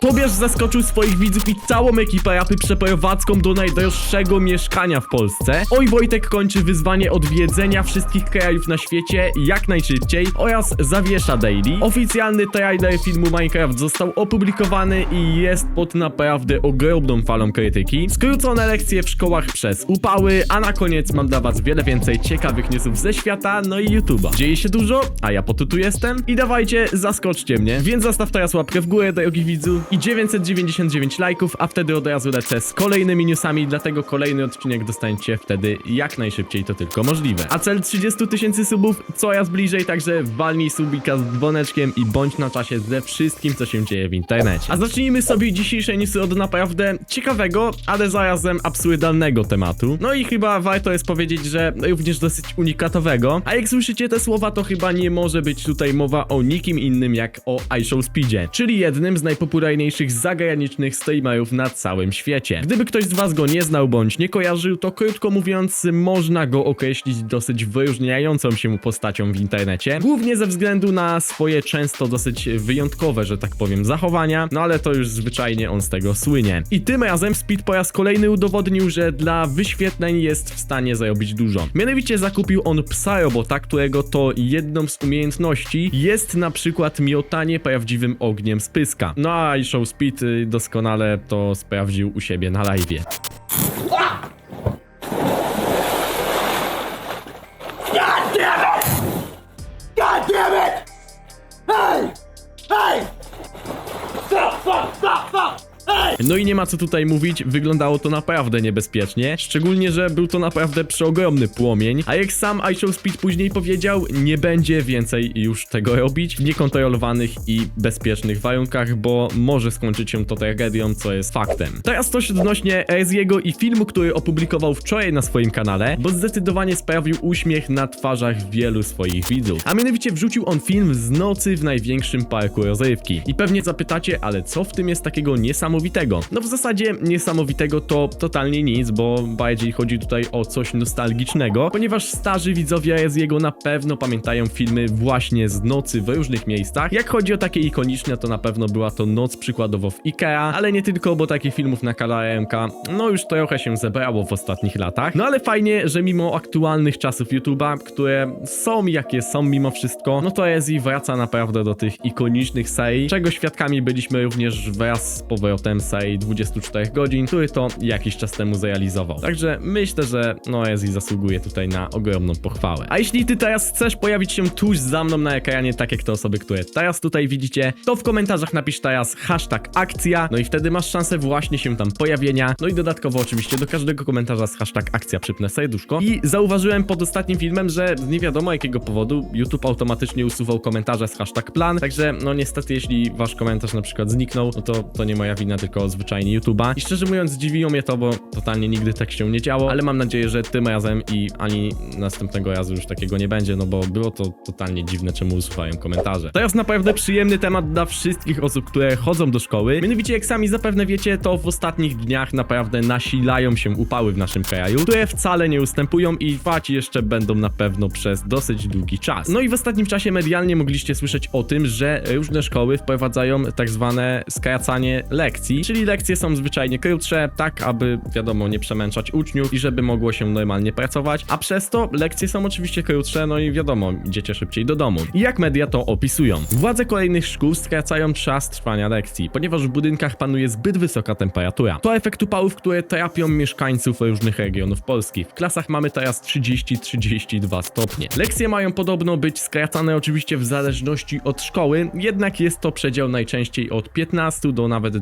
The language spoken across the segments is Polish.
Tobiasz zaskoczył swoich widzów i całą ekipę rapy przeprowadzką do najdroższego mieszkania w Polsce. Oj Wojtek kończy wyzwanie odwiedzenia wszystkich krajów na świecie jak najszybciej oraz zawiesza daily. Oficjalny trailer filmu Minecraft został opublikowany i jest pod naprawdę ogromną falą krytyki. Skrócone lekcje w szkołach przez upały, a na koniec mam dla was wiele więcej ciekawych newsów ze świata, no i YouTube'a. Dzieje się dużo, a ja po tu jestem i dawajcie, zaskoczcie mnie. Więc zostaw teraz łapkę w górę, drogi widzu i 999 lajków, a wtedy od razu lecę z kolejnymi newsami, dlatego kolejny odcinek dostaniecie wtedy jak najszybciej to tylko możliwe. A cel 30 tysięcy subów coraz bliżej, także walnij subika z dzwoneczkiem i bądź na czasie ze wszystkim, co się dzieje w internecie. A zacznijmy sobie dzisiejsze newsy od naprawdę ciekawego, ale zarazem absurdalnego tematu. No i chyba warto jest powiedzieć, że również dosyć unikatowego. A jak słyszycie te słowa, to chyba nie może być tutaj mowa o nikim innym jak o iShowSpeedzie, czyli jednym z najpopularniejszych zagranicznych streamerów na całym świecie. Gdyby ktoś z was go nie znał bądź nie kojarzył, to krótko mówiąc, można go określić dosyć wyróżniającą się postacią w internecie, głównie ze względu na swoje często dosyć wyjątkowe, że tak powiem, zachowania, no ale to już zwyczajnie on z tego słynie. I tym razem Speed po raz kolejny udowodnił, że dla wyświetleń jest w stanie zarobić dużo. Mianowicie zakupił on psa robota, którego to jedną z umiejętności jest na przykład miotanie prawdziwym ogniem z pyska. No a Show Speed doskonale to sprawdził u siebie na live'ie. No i nie ma co tutaj mówić, wyglądało to naprawdę niebezpiecznie, szczególnie, że był to naprawdę przeogromny płomień, a jak sam iShow Speed później powiedział, nie będzie więcej już tego robić w niekontrolowanych i bezpiecznych warunkach, bo może skończyć się to tragedią, co jest faktem. Teraz coś odnośnie Eziego i filmu, który opublikował wczoraj na swoim kanale, bo zdecydowanie sprawił uśmiech na twarzach wielu swoich widzów. A mianowicie wrzucił on film z nocy w największym parku rozrywki. I pewnie zapytacie, ale co w tym jest takiego niesamowitego? No w zasadzie niesamowitego to totalnie nic, bo bardziej chodzi tutaj o coś nostalgicznego, ponieważ starzy widzowie z jego na pewno pamiętają filmy właśnie z nocy w różnych miejscach. Jak chodzi o takie ikoniczne, to na pewno była to noc przykładowo w Ikea, ale nie tylko, bo takich filmów na kanale no już trochę się zebrało w ostatnich latach. No ale fajnie, że mimo aktualnych czasów YouTube'a, które są jakie są mimo wszystko, no to Ezi wraca naprawdę do tych ikonicznych serii, czego świadkami byliśmy również wraz z powrotem serii 24 godzin, który to jakiś czas temu zrealizował. Także myślę, że no Ezi zasługuje tutaj na ogromną pochwałę. A jeśli ty teraz chcesz pojawić się tuż za mną na ekranie, tak jak te osoby, które teraz tutaj widzicie, to w komentarzach napisz teraz hashtag akcja, no i wtedy masz szansę właśnie się tam pojawienia. No i dodatkowo oczywiście do każdego komentarza z hashtag akcja przypnę serduszko. I zauważyłem pod ostatnim filmem, że nie wiadomo jakiego powodu YouTube automatycznie usuwał komentarze z hashtag plan, także no niestety jeśli wasz komentarz na przykład zniknął, no to to nie moja wina, tylko zwyczajnie YouTube'a. I szczerze mówiąc zdziwiło mnie to, bo totalnie nigdy tak się nie działo, ale mam nadzieję, że tym razem i ani następnego razu już takiego nie będzie, no bo było to totalnie dziwne, czemu usuwają komentarze. Teraz naprawdę przyjemny temat dla wszystkich osób, które chodzą do szkoły. Mianowicie, jak sami zapewne wiecie, to w ostatnich dniach naprawdę nasilają się upały w naszym kraju, które wcale nie ustępują i trwać jeszcze będą na pewno przez dosyć długi czas. No i w ostatnim czasie medialnie mogliście słyszeć o tym, że różne szkoły wprowadzają tak zwane skracanie lekcji, czyli lekcje są zwyczajnie krótsze, tak aby wiadomo nie przemęczać uczniów i żeby mogło się normalnie pracować, a przez to lekcje są oczywiście krótsze, no i wiadomo, idziecie szybciej do domu. I jak media to opisują? Władze kolejnych szkół skracają czas trwania lekcji, ponieważ w budynkach panuje zbyt wysoka temperatura. To efekt upałów, które trapią mieszkańców różnych regionów Polski. W klasach mamy teraz 30-32 stopnie. Lekcje mają podobno być skracane oczywiście w zależności od szkoły, jednak jest to przedział najczęściej od 15 do nawet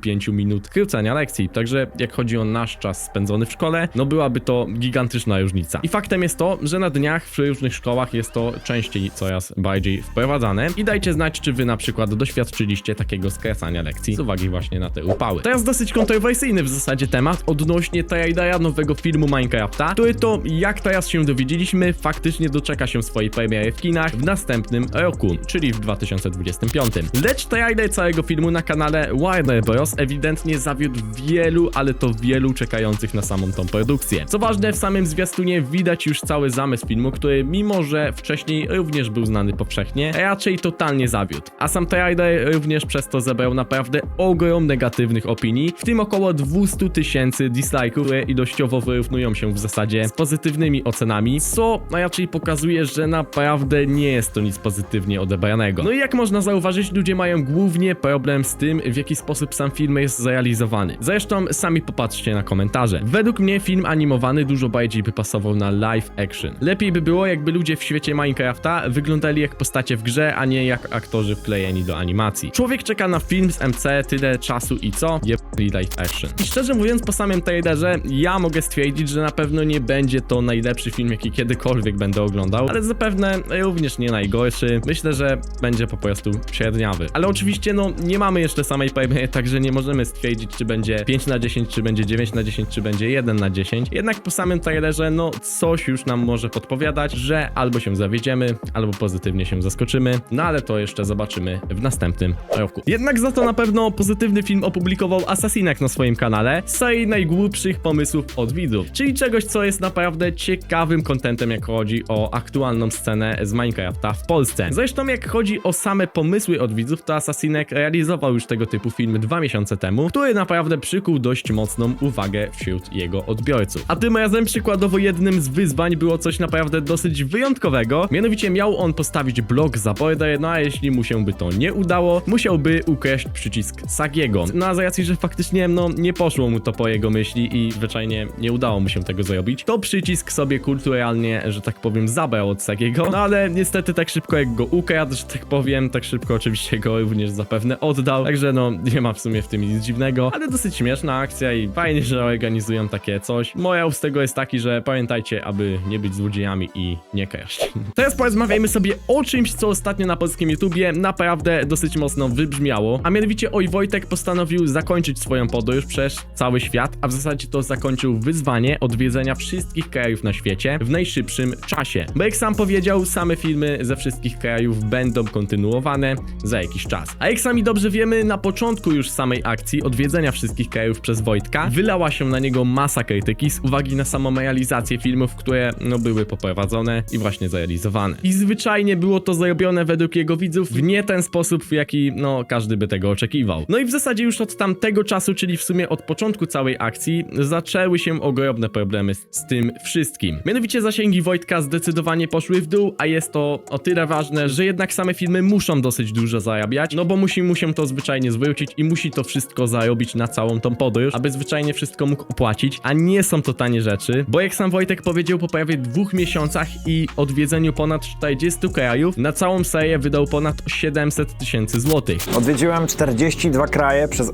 25 minut krócenia lekcji. Także jak chodzi o nasz czas spędzony w szkole, no byłaby to gigantyczna różnica. I faktem jest to, że na dniach w różnych szkołach jest to częściej coraz bardziej wprowadzane. I dajcie znać, czy wy na przykład doświadczyliście takiego skracania lekcji z uwagi właśnie na te upały. Teraz dosyć kontrowersyjny w zasadzie temat odnośnie trailera nowego filmu Minecrafta, który to, jak teraz się dowiedzieliśmy, faktycznie doczeka się swojej premiery w kinach w następnym roku, czyli w 2025. Lecz trailer całego filmu na kanale Warner Bros. Ross ewidentnie zawiódł wielu, ale to wielu czekających na samą tą produkcję. Co ważne, w samym zwiastunie widać już cały zamysł filmu, który mimo, że wcześniej również był znany powszechnie, raczej totalnie zawiódł. A sam trailer również przez to zebrał naprawdę ogrom negatywnych opinii, w tym około 200 tysięcy dislike'ów, które ilościowo wyrównują się w zasadzie z pozytywnymi ocenami, co raczej pokazuje, że naprawdę nie jest to nic pozytywnie odebranego. No i jak można zauważyć, ludzie mają głównie problem z tym, w jaki sposób sam film jest zrealizowany. Zresztą sami popatrzcie na komentarze. Według mnie film animowany dużo bardziej by pasował na live action. Lepiej by było, jakby ludzie w świecie Minecrafta wyglądali jak postacie w grze, a nie jak aktorzy wklejeni do animacji. Człowiek czeka na film z MC tyle czasu i co? Jebli live action. I szczerze mówiąc, po samym trailerze, ja mogę stwierdzić, że na pewno nie będzie to najlepszy film, jaki kiedykolwiek będę oglądał, ale zapewne również nie najgorszy. Myślę, że będzie po prostu średniawy. Ale oczywiście, no, nie mamy jeszcze samej premiery, także nie możemy stwierdzić, czy będzie 5 na 10, czy będzie 9 na 10, czy będzie 1 na 10. Jednak po samym trailerze, no, coś już nam może podpowiadać, że albo się zawiedziemy, albo pozytywnie się zaskoczymy, no ale to jeszcze zobaczymy w następnym roku. Jednak za to na pewno pozytywny film opublikował Assassinek na swoim kanale z serii najgłupszych pomysłów od widzów, czyli czegoś, co jest naprawdę ciekawym kontentem, jak chodzi o aktualną scenę z Minecrafta w Polsce. Zresztą jak chodzi o same pomysły od widzów, to Assassinek realizował już tego typu film dwa miesiące temu, który naprawdę przykuł dość mocną uwagę wśród jego odbiorców. A tym razem przykładowo jednym z wyzwań było coś naprawdę dosyć wyjątkowego, mianowicie miał on postawić blok za border, no a jeśli mu się by to nie udało, musiałby ukraść przycisk Sagiego. No a z racji, że faktycznie no nie poszło mu to po jego myśli i zwyczajnie nie udało mu się tego zrobić, to przycisk sobie kulturalnie, że tak powiem, zabrał od Sagiego, no ale niestety tak szybko jak go ukradł, że tak powiem, tak szybko oczywiście go również zapewne oddał, także no nie ma w sumie w tym nic dziwnego, ale dosyć śmieszna akcja i fajnie, że organizują takie coś. Morał z tego jest taki, że pamiętajcie, aby nie być złodziejami i nie kraść. Teraz porozmawiajmy sobie o czymś, co ostatnio na polskim YouTubie naprawdę dosyć mocno wybrzmiało, a mianowicie Oj Wojtek postanowił zakończyć swoją podróż przez cały świat, a w zasadzie to zakończył wyzwanie odwiedzenia wszystkich krajów na świecie w najszybszym czasie. Bo jak sam powiedział, same filmy ze wszystkich krajów będą kontynuowane za jakiś czas. A jak sami dobrze wiemy, na początku już samej akcji odwiedzenia wszystkich krajów przez Wojtka wylała się na niego masa krytyki z uwagi na samą realizację filmów, które no były poprowadzone i właśnie zrealizowane. I zwyczajnie było to zrobione według jego widzów w nie ten sposób, w jaki no każdy by tego oczekiwał. No i w zasadzie już od tamtego czasu, czyli w sumie od początku całej akcji, zaczęły się ogromne problemy z, tym wszystkim. Mianowicie zasięgi Wojtka zdecydowanie poszły w dół, a jest to o tyle ważne, że jednak same filmy muszą dosyć dużo zarabiać, no bo musi mu się to zwyczajnie zwrócić i musi to wszystko zarobić na całą tą podróż, aby zwyczajnie wszystko mógł opłacić, a nie są to tanie rzeczy, bo jak sam Wojtek powiedział po prawie dwóch miesiącach i odwiedzeniu ponad 40 krajów, na całą serię wydał ponad 700 tysięcy złotych. Odwiedziłem 42 kraje przez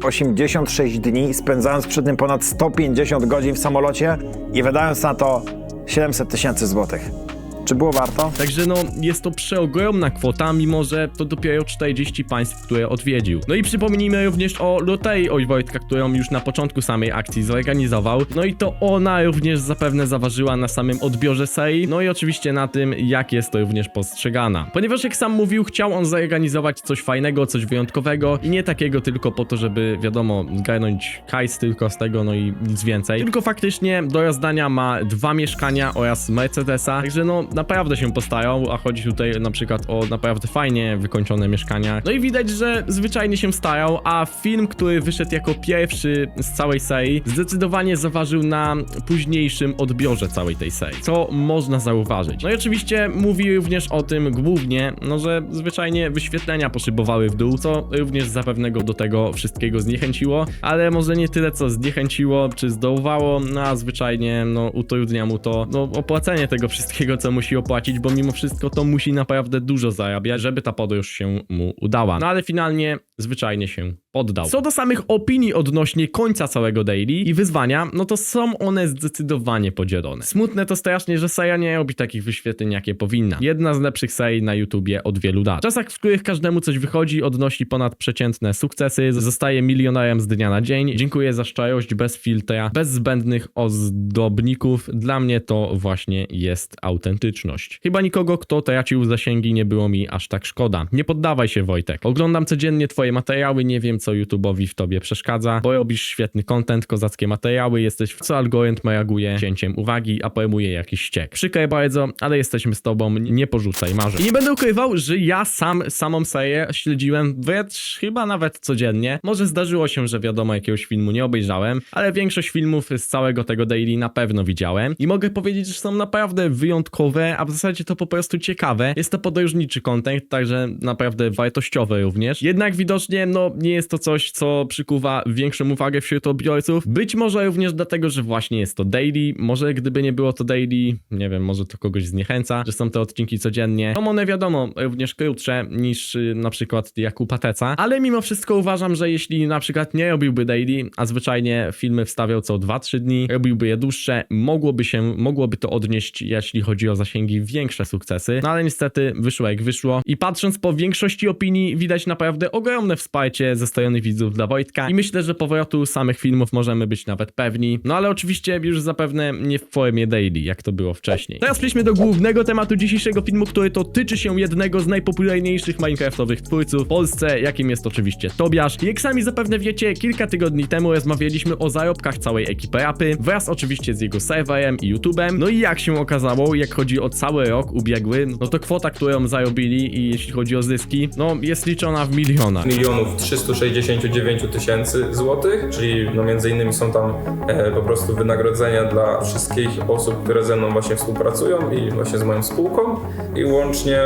86 dni, spędzając przy tym ponad 150 godzin w samolocie i wydając na to 700 tysięcy złotych. Czy było warto? Także no, jest to przeogromna kwota, mimo że to dopiero 40 państw, które odwiedził. No i przypomnijmy również o loterii Oj Wojtka, którą już na początku samej akcji zorganizował. No i to ona również zapewne zaważyła na samym odbiorze serii, no i oczywiście na tym, jak jest to również postrzegana. Ponieważ jak sam mówił, chciał on zorganizować coś fajnego, coś wyjątkowego i nie takiego tylko po to, żeby wiadomo, zgarnąć hajs tylko z tego, no i nic więcej. Tylko faktycznie do rozdania ma dwa mieszkania oraz Mercedesa, także no naprawdę się postarał, a chodzi tutaj na przykład o naprawdę fajnie wykończone mieszkania. No i widać, że zwyczajnie się starał, a film, który wyszedł jako pierwszy z całej serii, zdecydowanie zaważył na późniejszym odbiorze całej tej serii, co można zauważyć. No i oczywiście mówi również o tym głównie, no że zwyczajnie wyświetlenia poszybowały w dół, co również zapewne go do tego wszystkiego zniechęciło, ale może nie tyle co zniechęciło, czy zdołowało, no a zwyczajnie no utrudnia mu to no, opłacenie tego wszystkiego, co musi opłacić, bo mimo wszystko to musi naprawdę dużo zarabiać, żeby ta podróż się mu udała. No ale finalnie zwyczajnie się poddał. Co do samych opinii odnośnie końca całego daily i wyzwania, no to są one zdecydowanie podzielone. Smutne to strasznie, że seria nie robi takich wyświetleń, jakie powinna. Jedna z lepszych serii na YouTubie od wielu lat. W czasach, w których każdemu coś wychodzi, odnosi ponadprzeciętne sukcesy, zostaje milionerem z dnia na dzień. Dziękuję za szczerość, bez filtra, bez zbędnych ozdobników. Dla mnie to właśnie jest autentyczność. Chyba nikogo, kto tracił zasięgi, nie było mi aż tak szkoda. Nie poddawaj się, Wojtek. Oglądam codziennie twoje twoje materiały, nie wiem co YouTube'owi w tobie przeszkadza, bo robisz świetny content, kozackie materiały, jesteś w co algorytm reaguje cięciem uwagi, a pojmuje jakiś ściek. Przykre bardzo, ale jesteśmy z tobą, nie porzucaj marzeń. I nie będę ukrywał, że ja sam samą serię śledziłem wręcz chyba nawet codziennie. Może zdarzyło się, że wiadomo jakiegoś filmu nie obejrzałem, ale większość filmów z całego tego daily na pewno widziałem i mogę powiedzieć, że są naprawdę wyjątkowe, a w zasadzie to po prostu ciekawe. Jest to podróżniczy content, także naprawdę wartościowy również. Jednak widocznie, no, nie jest to coś, co przykuwa większą uwagę wśród odbiorców. Być może również dlatego, że właśnie jest to daily. Może gdyby nie było to daily, nie wiem, może to kogoś zniechęca, że są te odcinki codziennie. Są one, wiadomo, również krótsze niż y, na przykład jak u Pateca, ale mimo wszystko uważam, że jeśli na przykład nie robiłby daily, a zwyczajnie filmy wstawiał co 2-3 dni, robiłby je dłuższe, mogłoby się, mogłoby to odnieść, jeśli chodzi o zasięgi, większe sukcesy. No ale niestety wyszło jak wyszło. I patrząc po większości opinii, widać naprawdę ogromne wsparcie ze strony widzów dla Wojtka i myślę, że powrotu samych filmów możemy być nawet pewni. No ale oczywiście już zapewne nie w formie daily, jak to było wcześniej. Teraz przejdźmy do głównego tematu dzisiejszego filmu, który to tyczy się jednego z najpopularniejszych Minecraftowych twórców w Polsce, jakim jest oczywiście Tobiasz. Jak sami zapewne wiecie, kilka tygodni temu rozmawialiśmy o zarobkach całej ekipy rapy, wraz oczywiście z jego serwerem i YouTubem. No i jak się okazało, jak chodzi o cały rok ubiegły, no to kwota, którą zarobili i jeśli chodzi o zyski, no jest liczona w milionach. Milionów 369 tysięcy złotych, czyli no między innymi są tam e, po prostu wynagrodzenia dla wszystkich osób, które ze mną właśnie współpracują i właśnie z moją spółką. I łącznie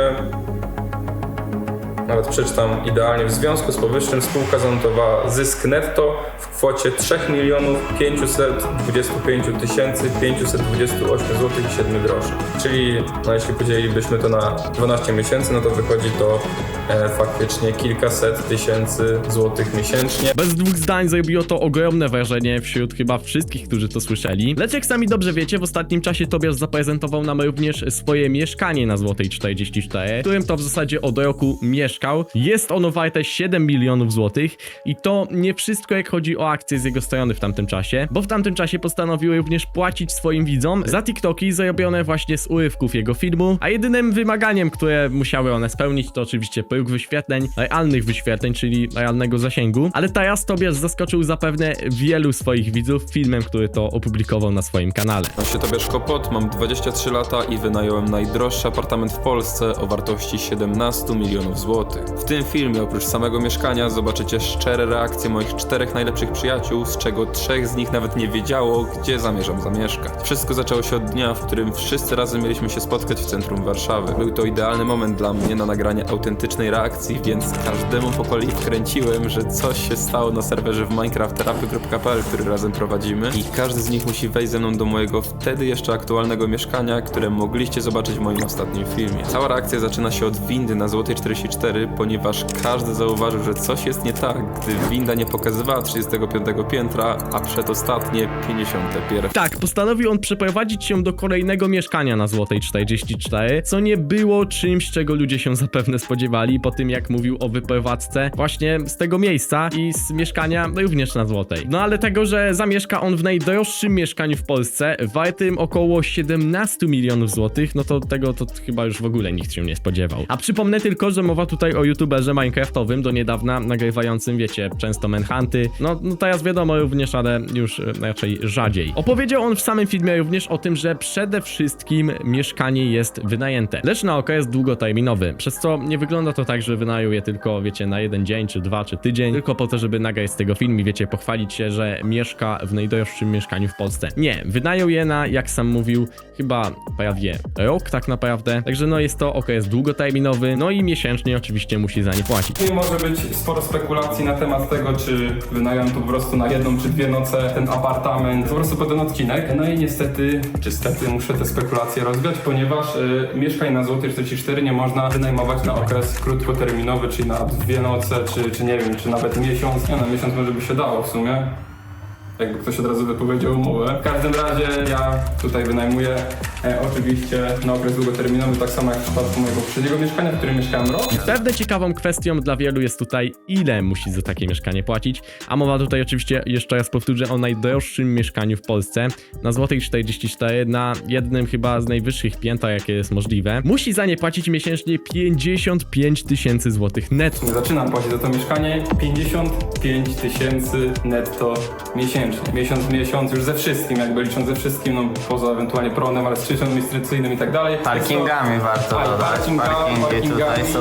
nawet przeczytam idealnie, w związku z powyższym spółka zanotowała zysk netto w kwocie 3 milionów 525 tysięcy 528 zł i 7 groszy. Czyli no, jeśli podzielilibyśmy to na 12 miesięcy, no to wychodzi to e, faktycznie kilkaset tysięcy złotych miesięcznie. Bez dwóch zdań zrobiło to ogromne wrażenie wśród chyba wszystkich, którzy to słyszeli. Lecz jak sami dobrze wiecie, w ostatnim czasie Tobiasz zaprezentował nam również swoje mieszkanie na Złotej 44, w którym to w zasadzie od roku mieszkał. Jest ono warte 7 milionów złotych i to nie wszystko jak chodzi o akcje z jego strony w tamtym czasie, bo w tamtym czasie postanowił również płacić swoim widzom za TikToki zarobione właśnie z urywków jego filmu, a jedynym wymaganiem, które musiały one spełnić to oczywiście próg wyświetleń, realnych wyświetleń, czyli realnego zasięgu, ale teraz Tobiasz zaskoczył zapewne wielu swoich widzów filmem, który to opublikował na swoim kanale. Mam się Tobiasz Kopot, mam 23 lata i wynająłem najdroższy apartament w Polsce o wartości 17 milionów złotych. W tym filmie oprócz samego mieszkania zobaczycie szczere reakcje moich czterech najlepszych przyjaciół, z czego trzech z nich nawet nie wiedziało, gdzie zamierzam zamieszkać. Wszystko zaczęło się od dnia, w którym wszyscy razem mieliśmy się spotkać w centrum Warszawy. Był to idealny moment dla mnie na nagranie autentycznej reakcji, więc każdemu po kolei wkręciłem, że coś się stało na serwerze w minecraftrapy.pl, który razem prowadzimy i każdy z nich musi wejść ze mną do mojego wtedy jeszcze aktualnego mieszkania, które mogliście zobaczyć w moim ostatnim filmie. Cała reakcja zaczyna się od windy na Złotej 44, ponieważ każdy zauważył, że coś jest nie tak, gdy winda nie pokazywała 35 piętra, a przedostatnie 51. Tak, postanowił on przeprowadzić się do kolejnego mieszkania na Złotej 44, co nie było czymś, czego ludzie się zapewne spodziewali po tym, jak mówił o wyprowadzce właśnie z tego miejsca i z mieszkania również na Złotej. No ale tego, że zamieszka on w najdroższym mieszkaniu w Polsce, wartym około 17 milionów złotych, no to tego to chyba już w ogóle nikt się nie spodziewał. A przypomnę tylko, że mowa tutaj o youtuberze minecraftowym do niedawna nagrywającym, wiecie, często manhunty, no, no teraz wiadomo również, ale już e, raczej rzadziej. Opowiedział on w samym filmie również o tym, że przede wszystkim mieszkanie jest wynajęte, lecz na okres długoterminowy, przez co nie wygląda to tak, że wynajął je tylko, wiecie, na jeden dzień, czy dwa, czy tydzień, tylko po to, żeby nagrać z tego film i wiecie, pochwalić się, że mieszka w najdroższym mieszkaniu w Polsce. Nie, wynajął je na, jak sam mówił, chyba prawie rok tak naprawdę, także no jest to okres długoterminowy, no i miesięcznie oczywiście musi za nie płacić. I może być sporo spekulacji na temat tego, czy wynająłem tu po prostu na jedną czy dwie noce ten apartament, po prostu pod ten odcinek. No i niestety, czy stety muszę te spekulacje rozwiać, ponieważ y, mieszkań na Złotej 44 nie można wynajmować na okres krótkoterminowy, czyli na dwie noce, czy, czy nie wiem, czy nawet miesiąc. Nie no, miesiąc może by się dało w sumie. Jakby ktoś od razu wypowiedział umowę. W każdym razie ja tutaj wynajmuję e, oczywiście na okres długoterminowy, tak samo jak w przypadku mojego poprzedniego mieszkania, w którym mieszkałem rok. Pewnie ciekawą kwestią dla wielu jest tutaj, ile musi za takie mieszkanie płacić. A mowa tutaj oczywiście, jeszcze raz powtórzę, o najdroższym mieszkaniu w Polsce. Na złotych 44, na jednym chyba z najwyższych pięta, jakie jest możliwe. Musi za nie płacić miesięcznie 55 tysięcy złotych netto. Zaczynam płacić za to mieszkanie 55 tysięcy netto miesięcznie. Miesiąc w miesiąc już ze wszystkim, jakby licząc ze wszystkim, no poza ewentualnie pronem, ale z czynszem administracyjnym i tak dalej. Parkingami warto Tak, dodać. parkinga- Parkingi tutaj parkingami, są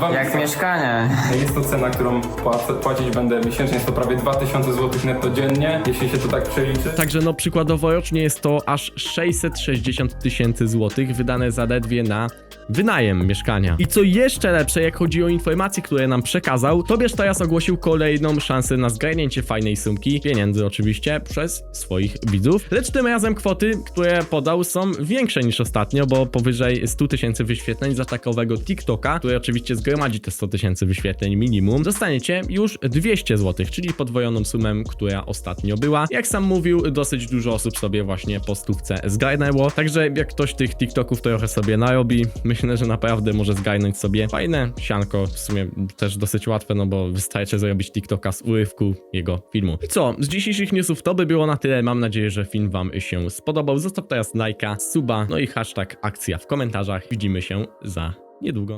tak, jak miesiące- mieszkania. Jest to cena, którą płacę, płacić będę miesięcznie, jest to prawie 2000 zł netto dziennie, jeśli się to tak przeliczy. Także no przykładowo rocznie jest to aż 660 tysięcy złotych wydane zaledwie na wynajem mieszkania. I co jeszcze lepsze, jak chodzi o informacje, które nam przekazał, Tobiasz teraz ogłosił kolejną szansę na zgarnięcie fajnej sumki, pieniędzy oczywiście, przez swoich widzów. Lecz tym razem kwoty, które podał są większe niż ostatnio, bo powyżej 100 tysięcy wyświetleń za takowego TikToka, który oczywiście zgromadzi te 100 tysięcy wyświetleń minimum, dostaniecie już 200 zł, czyli podwojoną sumę, która ostatnio była. Jak sam mówił, dosyć dużo osób sobie właśnie po stówce zgarnęło, także jak ktoś tych TikToków trochę sobie narobi, myślę, że naprawdę może zgarnąć sobie fajne sianko, w sumie też dosyć łatwe, no bo wystarczy zrobić TikToka z urywku jego filmu. I co, z dzisiejszych newsów to by było na tyle, mam nadzieję, że film wam się spodobał, zostaw teraz lajka, suba, no i hashtag akcja w komentarzach, widzimy się za niedługo.